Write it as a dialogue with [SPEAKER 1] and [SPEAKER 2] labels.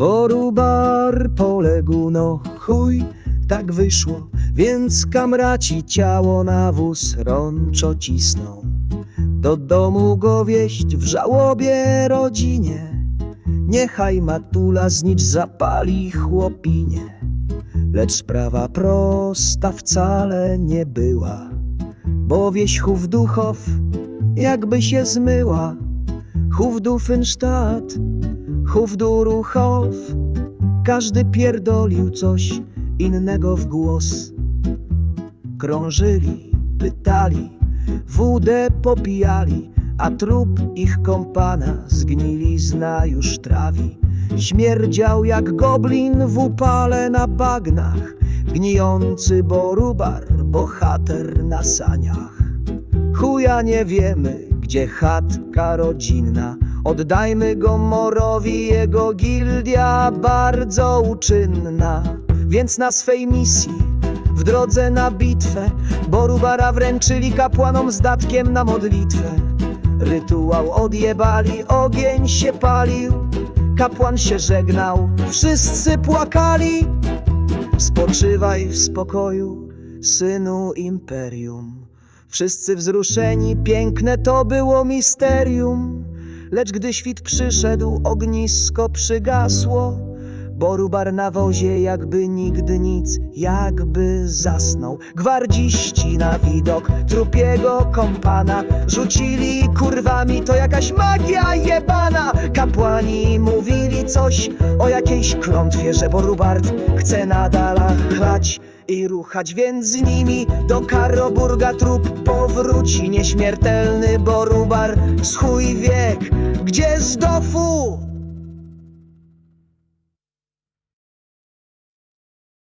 [SPEAKER 1] Borubar poległ, no chuj, tak wyszło, więc kamraci ciało na wóz rączo cisną. Do domu go wieść w żałobie rodzinie, niechaj matula znicz zapali chłopinie. Lecz sprawa prosta wcale nie była, bo wieś Hufduchow jakby się zmyła. Hufdufenstadt, Hufduruchow, każdy pierdolił coś innego w głos. Krążyli, pytali, wódę popijali, a trup ich kompana zgnilizna już trawi. Śmierdział jak goblin w upale na bagnach, gnijący borubar, bohater na saniach. Chuja nie wiemy, gdzie chatka rodzinna. Oddajmy go morowi, jego gildia bardzo uczynna. Więc na swej misji, w drodze na bitwę, Borubara wręczyli kapłanom z datkiem na modlitwę. Rytuał odjebali, ogień się palił, kapłan się żegnał, wszyscy płakali. Spoczywaj w spokoju, synu imperium. Wszyscy wzruszeni, piękne to było misterium. Lecz gdy świt przyszedł, ognisko przygasło. Borubar na wozie, jakby nigdy nic, jakby zasnął. Gwardziści na widok trupiego kompana rzucili kurwami, to jakaś magia jebana. Kapłani mówili coś o jakiejś klątwie, że Borubart chce nadal chlać i ruchać, więc z nimi do Karoburga trup powróci nieśmiertelny Borubar z chuj wiek, gdzie z dofu